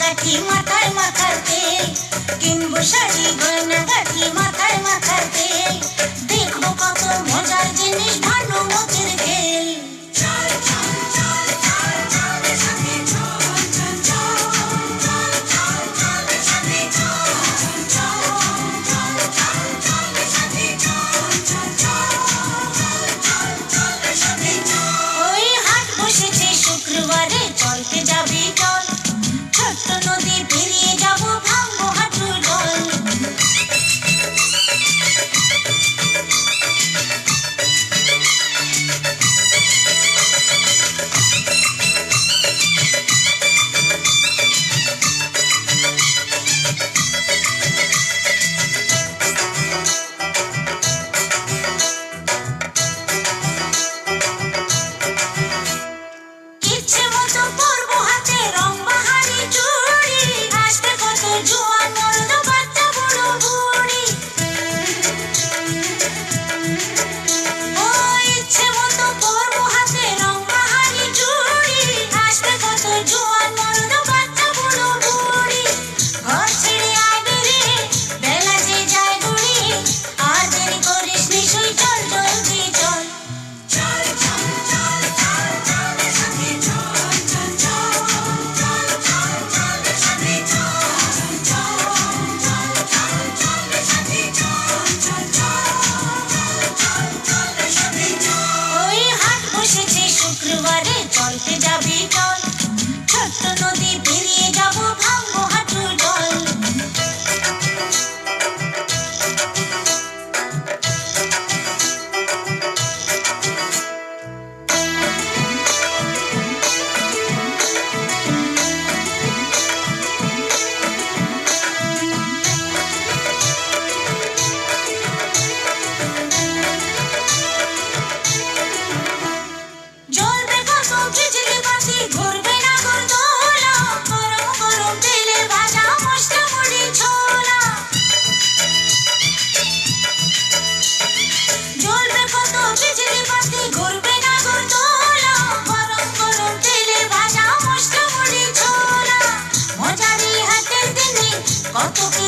গাঠি মাথায় মাথার তেল কিনবো শাড়ি গয়না গাঠি মাথায় মাথার তেল দেখব কত মজার জিনিস ভালো শুক্রবারে চলতে যাবি Kompo.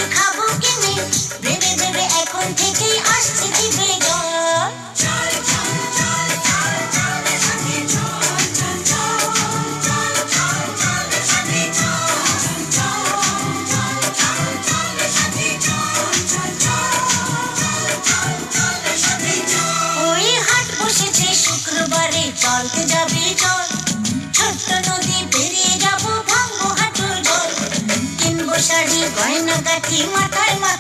মাথায় মাথায়